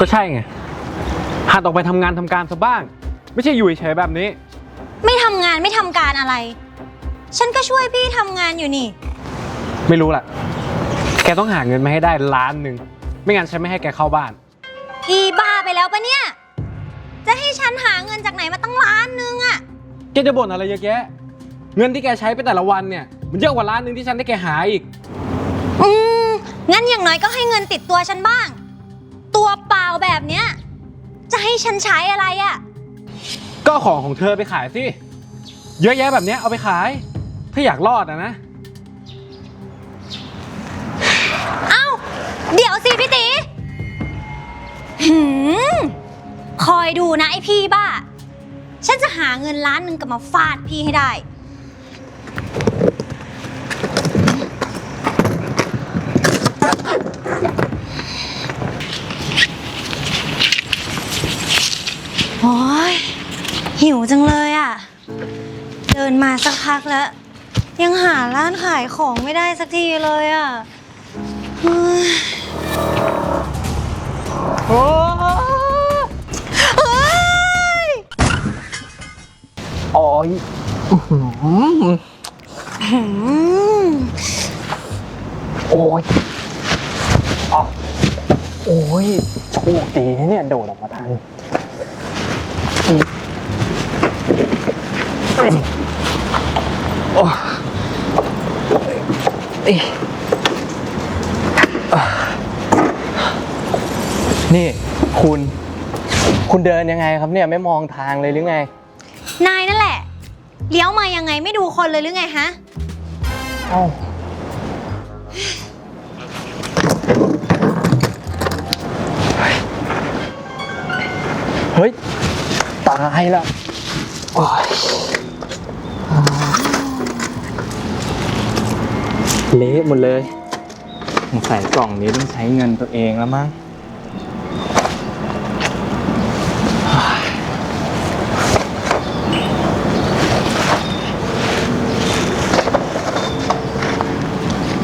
ก็ใช่ไงหัดออกไปทำงานทำการซะบ้าง ไม่ใช่อยู่เฉยๆแบบนี้ ไม่ทำงานไม่ทำการอะไร ฉันก็ช่วยพี่ทำงานอยู่นี่ ไม่รู้ล่ะ แกต้องหาเงินมาให้ได้ล้านหนึ่ง ไม่งั้นฉันไม่ให้แกเข้าบ้านพี่บ้าไปแล้วปะเนี่ย จะให้ฉันหาเงินจากไหนมาตั้งล้านนึงอะแกจะบ่นอะไรเยอะแยะ เงินที่แกใช้ไปแต่ละวันเนี่ย มันเยอะกว่าล้านหนึ่งที่ฉันได้แกหาอีก อืมงั้นอย่างน้อยก็ให้เงินติดตัวฉันบ้าง ตัวเปล่าแบบเนี้ย จะให้ฉันใช้อะไรอะก็เอาของของเธอไปขายสิ เยอะแยะแบบเนี้ยเอาไปขาย ถ้าอยากรอดอะนะ เอ้า เดี๋ยวสิพี่ตีหืม คอยดูนะไอพี่บ้า ฉันจะหาเงินล้านหนึ่งกลับมาฟาดพี่ให้ได้ หิวจังเลยอะ เดินมาสักพักแล้ว ยังหาร้านขายของไม่ได้สักทีเลยอะเฮ้ยโอ้เฮ้ยโอ้ยหืมโอ้ยอ้าวโอ้ยโชคดีนะเนี่ยโดดออกมาทัน โอ้เอ้ยอะนี่คุณ คุณเดินยังไงครับเนี่ยไม่มองทางเลยหรือไง นายนั่นแหละ เลี้ยวมายังไงไม่ดูคนเลยหรือไงฮะ เอ้าเฮ้ย ตายละโอ้ย เละหมดเลยสงสัยกล่องนี้ต้องใช้เงินตัวเองแล้วมั้ง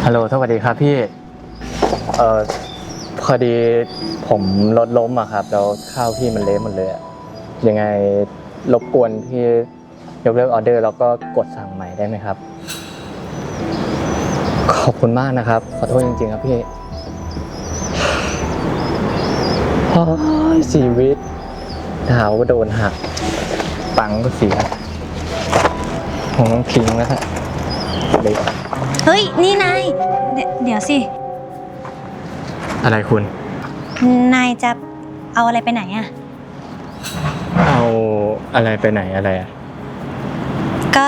ฮัลโหลสวัสดีครับพี่ เอ่อพอดีผมรถล้มอะครับแล้วข้าวพี่มันเละหมดเลยอะยังไงรบกวนพี่ยกเลิกออเดอร์แล้วก็กดสั่งใหม่ได้ไหมครับ ขอบคุณมากนะครับ ขอโทษจริง ๆ ครับพี่โอ้ยชีวิตดาวก็โดนหัก ตังค์ก็เสียผมต้องทิ้งแล้วฮะเละเฮ้ย นี่นายเดี๋ยวเดี๋ยวสิ อะไรคุณ นายจะเอาอะไรไปไหนอะเอาอะไรไปไหนอะไรอะก็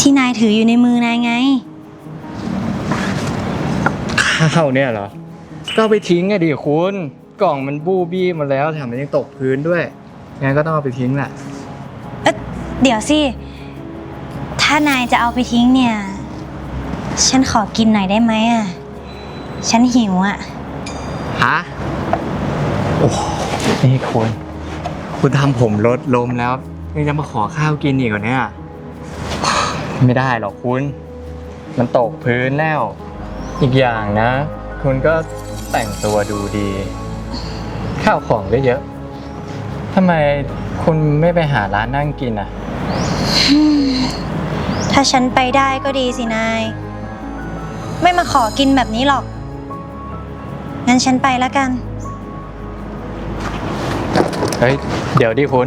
ที่นายถืออยู่ในมือนายไง ข้าวเนี่ยเหรอ ก็เอาไปทิ้งไงดิคุณ กล่องมันบูบี้หมาแล้วแถมมันยังตกพื้นด้วยงั้นก็ต้องเอาไปทิ้งแหละ เอ๊ะเดี๋ยวสิ ถ้านายจะเอาไปทิ้งเนี่ย ฉันขอกินหน่อยได้ไหมอะฉันหิวอะฮะ โอ้นี่คุณ คุณทำผมลดลมแล้ว ยังจะมาขอข้าวกินอีกเหรอเนี่ย ไม่ได้หรอกคุณ มันตกพื้นแล้ว อีกอย่างนะ คุณก็แต่งตัวดูดี ข้าวของก็เยอะทำไมคุณไม่ไปหาร้านนั่งกินอะ ถ้าฉันไปได้ก็ดีสินาย ไม่มาขอกินแบบนี้หรอก งั้นฉันไปแล้วกัน เฮ้ย เดี๋ยวดิคุณ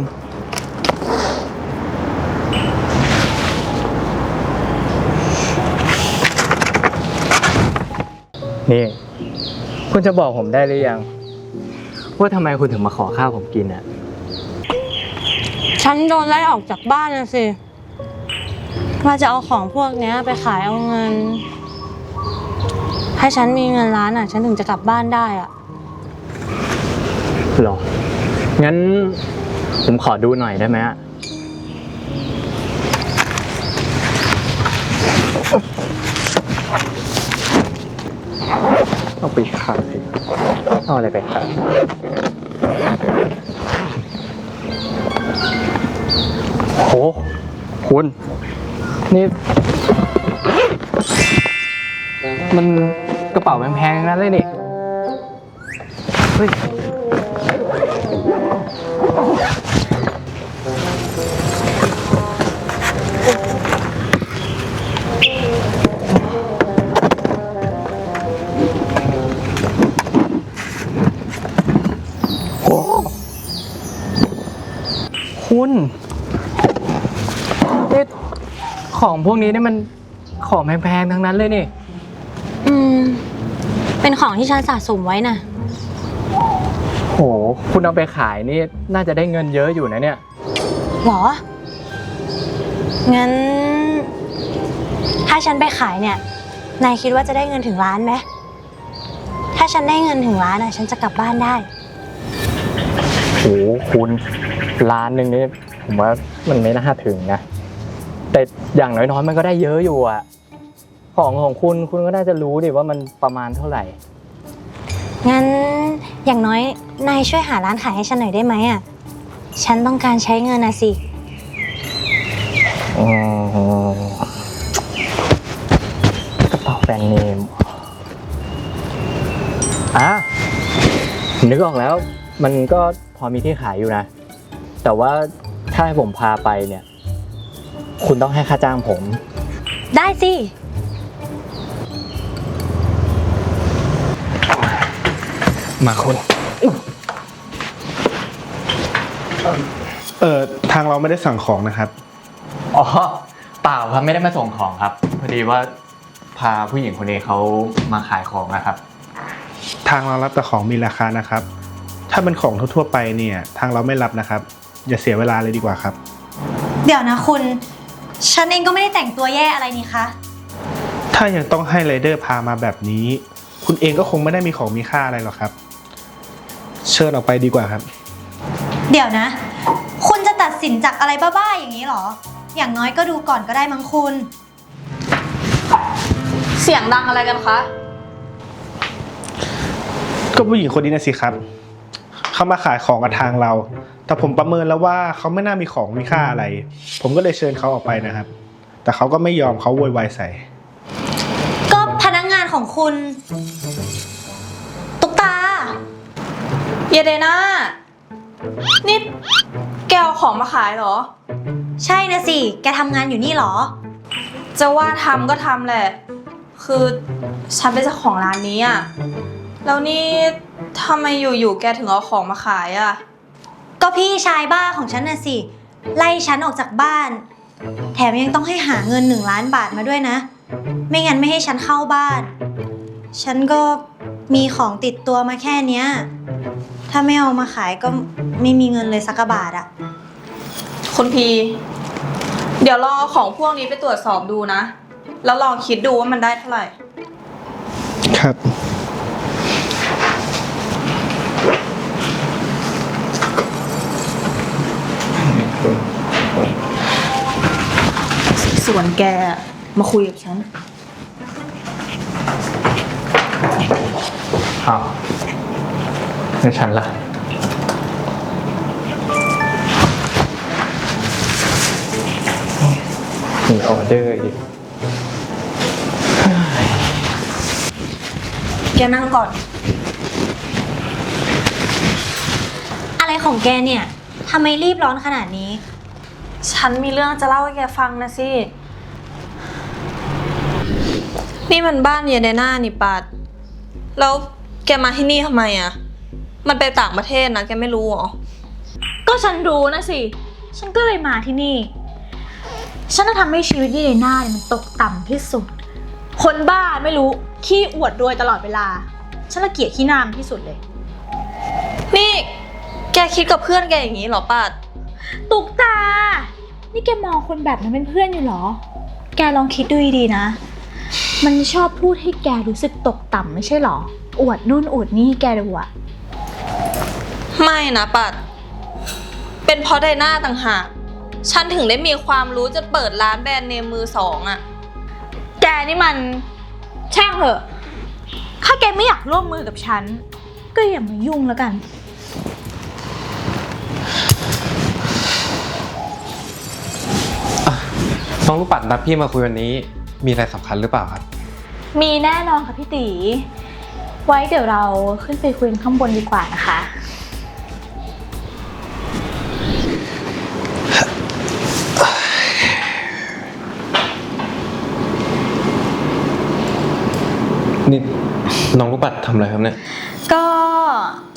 นี่ คุณจะบอกผมได้หรือยัง ว่าทำไมคุณถึงมาขอข้าวผมกินอะ ฉันโดนไล่ออกจากบ้านนะสิ ว่าจะเอาของพวกเนี้ยไปขายเอาเงิน ให้ฉันมีเงินล้านอะ ฉันถึงจะกลับบ้านได้อะ หรอ งั้นผมขอดูหน่อยได้ไหมอะเอา ไปขายเอาอะไรไปขายโหคุณนี่มันกระเป๋าแพงๆนั่นเลยนี่เฮ้ย คุณนี่ของพวกนี้เนี่ยมันของแพงๆทั้งนั้นเลยนี่ อืม เป็นของที่ฉันสะสมไว้น่ะ โห คุณเอาไปขายนี่น่าจะได้เงินเยอะอยู่นะเนี่ย หรอ งั้น ถ้าฉันไปขายเนี่ย นายคิดว่าจะได้เงินถึงล้านไหม ถ้าฉันได้เงินถึงล้านอะ ฉันจะกลับบ้านได้ โห คุณ ร้านหนึ่งนี่ผมว่ามันไม่น่าถึงนะ แต่อย่างน้อยๆมันก็ได้เยอะอยู่อะของของคุณคุณก็น่าจะรู้ดิว่ามันประมาณเท่าไหร่ งั้นอย่างน้อยนายช่วยหาร้านขายให้ฉันหน่อยได้ไหมอะ ฉันต้องการใช้เงินนะสิอ๋อกระเป๋าแบรนด์เนมอะผมนึกออกแล้ว มันก็พอมีที่ขายอยู่นะ แต่ว่าถ้าให้ผมพาไปเนี่ย คุณต้องให้ค่าจ้างผม ได้สิ มาคุณเออทางเราไม่ได้สั่งของนะครับ อ๋อเปล่าครับไม่ได้มาส่งของครับ พอดีว่าพาผู้หญิงคนนี้เขามาขายของนะครับ ทางเรารับแต่ของมีราคานะครับ ถ้าเป็นของทั่วๆไปเนี่ย ทางเราไม่รับนะครับ อย่าเสียเวลาเลยดีกว่าครับ เดี๋ยวนะคุณ ฉันเองก็ไม่ได้แต่งตัวแย่อะไรนี่คะ ถ้ายังต้องให้ไรเดอร์พามาแบบนี้ คุณเองก็คงไม่ได้มีของมีค่าอะไรหรอกครับ เชิญออกไปดีกว่าครับ เดี๋ยวนะ คุณจะตัดสินจากอะไรบ้าๆอย่างนี้เหรอ อย่างน้อยก็ดูก่อนก็ได้มั้งคุณ เสียงดังอะไรกันคะ ก็ผู้หญิงคนนี้นะสิครับ เขามาขายของกับทางเรา แต่ผมประเมินแล้วว่าเขาไม่น่ามีของมีค่าอะไร ผมก็เลยเชิญเขาออกไปนะครับ แต่เขาก็ไม่ยอมเขาโวยวายใส่ ก็พนักงานของคุณ ตุ๊กตาเยเดน่านี่แกเอาของมาขายเหรอ ใช่นะสิ แกทำงานอยู่นี่เหรอ จะว่าทำก็ทำแหละ คือฉันเป็นเจ้าของร้านนี้อะแล้วนี่ทำไมอยู่ๆแกถึงเอาของมาขายอะ ก็พี่ชายบ้าของฉันน่ะสิ ไล่ฉันออกจากบ้าน แถมยังต้องให้หาเงินหนึ่งล้านบาทมาด้วยนะ ไม่งั้นไม่ให้ฉันเข้าบ้าน ฉันก็มีของติดตัวมาแค่เนี้ย ถ้าไม่เอามาขายก็ไม่มีเงินเลยสักกะบาทอะคุณพี เดี๋ยวลองเอาของพวกนี้ไปตรวจสอบดูนะ แล้วลองคิดดูว่ามันได้เท่าไหร่ ครับ ส่วนแกมาคุยกับฉัน อ้าวแล้วฉันล่ะ มีออเดอร์อีก แกนั่งก่อน อะไรของแกเนี่ย ทำไมรีบร้อนขนาดนี้ ฉันมีเรื่องจะเล่าให้แกฟังนะสิ นี่มันบ้านเยเดน่านี่ปัด แล้วแกมาที่นี่ทำไมอะมันไปต่างประเทศนะ แกไม่รู้เหรอ ก็ฉันรู้นะสิ ฉันก็เลยมาที่นี่ ฉันจะทำให้ชีวิตยี่เดน่าเนี่ยมันตกต่ำที่สุด คนบ้าไม่รู้ ขี้อวดรวยตลอดเวลา ฉันละเกียดขี้หน้ามนที่สุดเลย นี่ แกคิดกับเพื่อนแกอย่างนี้เหรอปัด ตุกตา นี่แกมองคนแบบนั้นเป็นเพื่อนอยู่เหรอ แกลองคิดดูดีๆนะ มันชอบพูดให้แกรู้สึกตกต่ำไม่ใช่เหรอ อวดนู่นอวดนี่แกดูอะไม่นะปัด เป็นเพราะไดนาต่างหาก ฉันถึงได้มีความรู้จะเปิดร้านแบรนด์เนมมือสองอะแกนี่มันช่างเถอะ ถ้าแกไม่อยากร่วมมือกับฉัน ก็อย่ามายุ่งแล้วกัน น้องลูกปัดนัดพี่มาคุยวันนี้ มีอะไรสำคัญหรือเปล่าครับ มีแน่นอนค่ะพี่ตี ไว้เดี๋ยวเราขึ้นไปคุยกันข้างบนดีกว่านะคะ นี่น้องลูกปัดทำอะไรครับเนี่ย ก็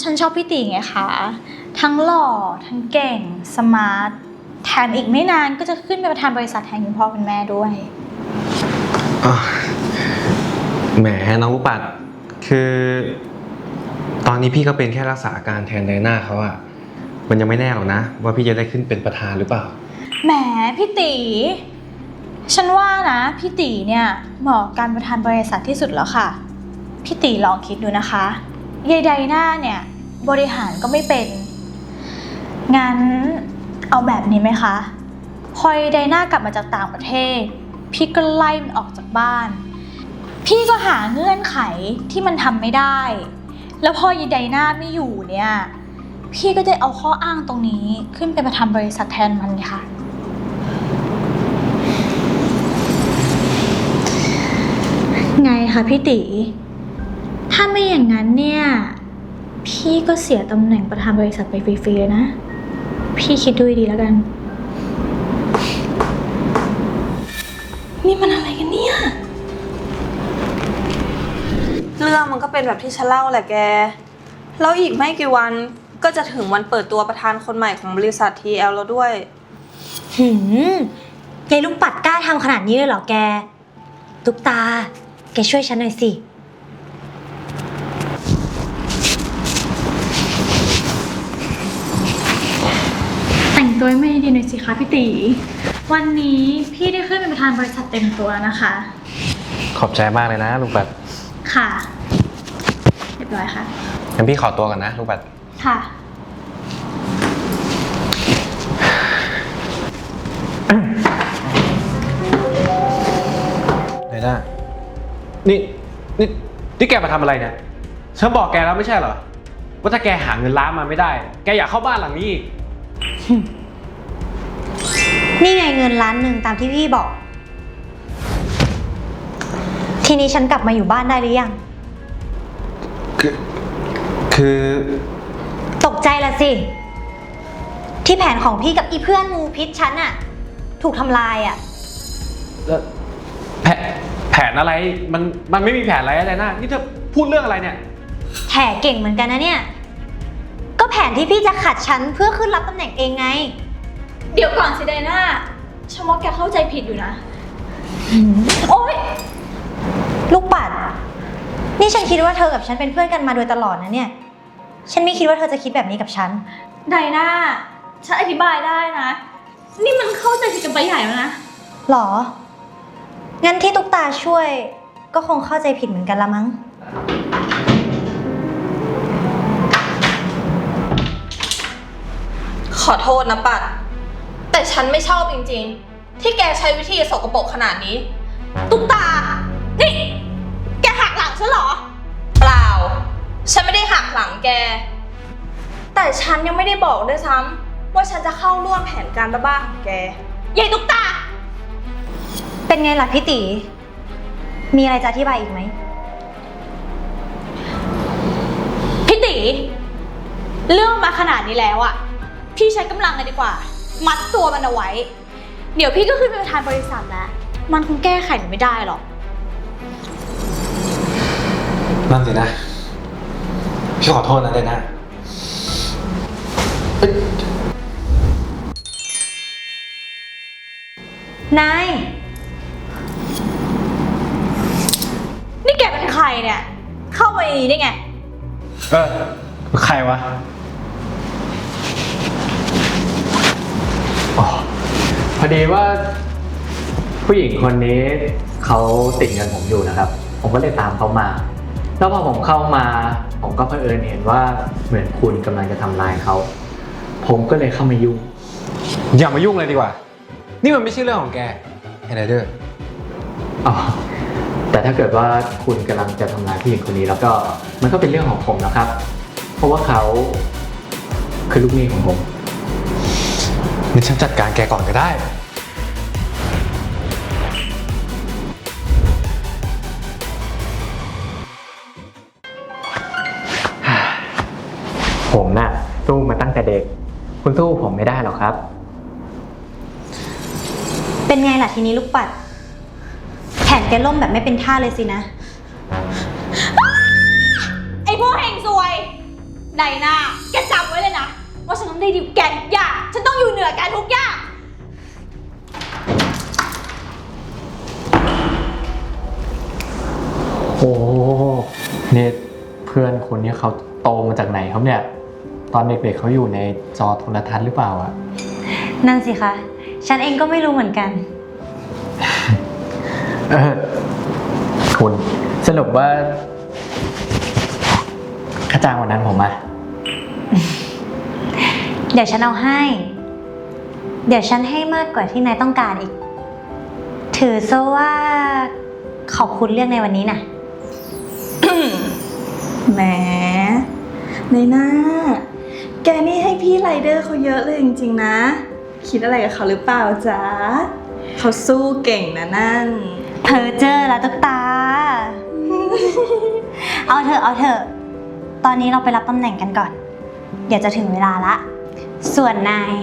ฉันชอบพี่ตีไงคะ ทั้งหล่อ ทั้งเก่ง สมาร์ท แถมอีกไม่นานก็จะขึ้นเป็นประธานบริษัทแทนคุณพ่อคุณแม่ด้วย อะแหมน้องลูกปัด คือ ตอนนี้พี่ก็เป็นแค่รักษาการแทนไดนาเขาอะมันยังไม่แน่หรอกนะ ว่าพี่จะได้ขึ้นเป็นประธานหรือเปล่า แหมพี่ตี ฉันว่านะ พี่ตีเนี่ยเหมาะกับการประธานบริษัทที่สุดแล้วค่ะ พี่ตีลองคิดดูนะคะยายไดหน้าเนี่ย บริหารก็ไม่เป็น งั้น เอาแบบนี้ไหมคะพอยไดนากลับมาจากต่างประเทศ พี่ก็ไล่มันออกจากบ้าน พี่ก็หาเงื่อนไขที่มันทำไม่ได้ แล้วพอยไดนาไม่อยู่เนี่ย พี่ก็ได้เอาข้ออ้างตรงนี้ขึ้นเป็นประธานบริษัทแทนมันค่ะ ไงคะพี่ตีถ้าไม่อย่างนั้นเนี่ย พี่ก็เสียตำแหน่งประธานบริษัทไปฟรีๆเลยนะ พี่คิดดูดีแล้วกัน นี่มันอะไรกันเนี่ย เรื่องมันก็เป็นแบบที่ฉันเล่าแหละแก แล้วอีกไม่กี่วันก็จะถึงวันเปิดตัวประธานคนใหม่ของบริษัท TL แล้วด้วย หืมยายลูกปัดกล้าทำขนาดนี้เลยเหรอแก ตุ๊กตา แกช่วยฉันหน่อยสิ แต่งตัวให้ไม่ดีหน่อยสิคะพี่ตี วันนี้พี่ได้ขึ้นเป็นประธานบริษัทเต็มตัวนะคะ ขอบใจมากเลยนะลูกปัดค่ะเรียบร้อยค่ะงั้นพี่ขอตัวก่อนนะลูกปัดค่ะไดนานี่นี่นี่แกมาทำอะไรเนี่ยฉันบอกแกแล้วไม่ใช่เหรอว่าถ้าแกหาเงินล้านมาไม่ได้ แกอยากเข้าบ้านหลังนี้อีก นี่ไงเงินล้านหนึ่งตามที่พี่บอก ทีนี้ฉันกลับมาอยู่บ้านได้หรือยัง คือ คือตกใจละสิ ที่แผนของพี่กับอีเพื่อนงูพิษฉันอะถูกทำลายอะแล้วแผนแผนอะไร มัน มันไม่มีแผนอะไรอะไรนะ นี่เธอพูดเรื่องอะไรเนี่ย แถเก่งเหมือนกันนะเนี่ย ก็แผนที่พี่จะขัดฉันเพื่อขึ้นรับตำแหน่งเองไง เดี๋ยวก่อนสิไดน่าฉันว่าแกเข้าใจผิดอยู่นะ โอ๊ย ลูกปัด นี่ฉันคิดว่าเธอกับฉันเป็นเพื่อนกันมาโดยตลอดนะเนี่ย ฉันไม่คิดว่าเธอจะคิดแบบนี้กับฉัน ไดน่าฉันอธิบายได้นะ นี่มันเข้าใจผิดกันไปใหญ่แล้วนะ หรอ งั้นที่ตุ๊กตาช่วย ก็คงเข้าใจผิดเหมือนกันละมั้ง ขอโทษนะปัด แต่ฉันไม่ชอบจริงๆ ที่แกใช้วิธีสกปรกขนาดนี้ ตุ๊กตา นี่ แกหักหลังฉันเหรอ เปล่า ฉันไม่ได้หักหลังแก แต่ฉันยังไม่ได้บอกด้วยซ้ำว่าฉันจะเข้าร่วมแผนการบ้าๆของแกยายตุ๊กตา เป็นไงล่ะพี่ตี มีอะไรจะอธิบายอีกไหม พี่ตี เรื่องมาขนาดนี้แล้วอะพี่ใช้กำลังเลยดีกว่า มัดตัวมันเอาไว้ เดี๋ยวพี่ก็ขึ้นเป็นประธานบริษัทแล้ว มันคงแก้ไขหนูไม่ได้หรอก นั่นสินะ พี่ขอโทษนะไดนาเอ้ยนาย นี่แกเป็นใครเนี่ย เข้ามาในนี้ได้ไง เออใครวะ อ๋อพอดีว่า ผู้หญิงคนนี้เขาติดเงินผมอยู่นะครับ ผมก็เลยตามเขามา แล้วพอผมเข้ามา ผมก็เผอิญเห็นว่าเหมือนคุณกำลังจะทำลายเขา ผมก็เลยเข้ามายุ่ง อย่ามายุ่งเลยดีกว่า นี่มันไม่ใช่เรื่องของแกไฮไดเดอร์ อ๋อ แต่ถ้าเกิดว่าคุณกำลังจะทำลายผู้หญิงคนนี้แล้วก็มันก็เป็นเรื่องของผมนะครับ เพราะว่าเขาคือลูกหนี้ของผม นี่ฉันจัดการแกก่อนก็ได้ ผมน่ะสู้มาตั้งแต่เด็ก คุณสู้ผมไม่ได้หรอกครับ เป็นไงล่ะทีนี้ลูกปัดแผนแกล่มแบบไม่เป็นท่าเลยสินะ ไอ้พวกเฮงซวยไดหน้า แกจำไว้เลยนะ ว่าฉันต้องได้ดีก่แกทุกอย่าง ฉันต้องอยู่เหนือแกทุกอย่าง โอ้เนี่ยเพื่อนคนนี้เขาโตมาจากไหนครับเนี่ย ตอนเด็กๆเขาอยู่ในจอโทรทัศน์หรือเปล่าอะนั่นสิคะ ฉันเองก็ไม่รู้เหมือนกันคุณสรุปว่าขาจางวันนั้นผมอะ เดี๋ยวฉันเอาให้ เดี๋ยวฉันให้มากกว่าที่นายต้องการอีก ถือซะว่าขอบคุณเรื่องในวันนี้นะแหมในหน้า แกนี่ให้พี่ไรเดอร์เขาเยอะเลยจริงๆนะ คิดอะไรกับเขาหรือเปล่าจ๊ะเขาสู้เก่งนะนั่น เพอเจอแล้วตุ๊กตา เอาเถอะเอาเถอะ ตอนนี้เราไปรับตำแหน่งกันก่อน เดี๋ยวจะถึงเวลาละ ส่วนนาย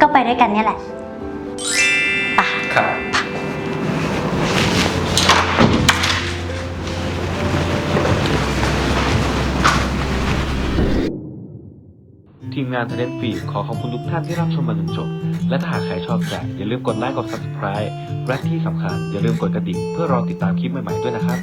ก็ไปด้วยกันเนี่ยแหละไปะครับทีมงาน Talent Feed ขอขอบคุณทุกท่านที่รับชมมาจนจบ และถ้าหากใครชอบใจอย่าลืมกดไลค์กด Subscribe และที่สำคัญอย่าลืมกดกระดิ่งเพื่อรอติดตามคลิปใหม่ๆด้วยนะครับ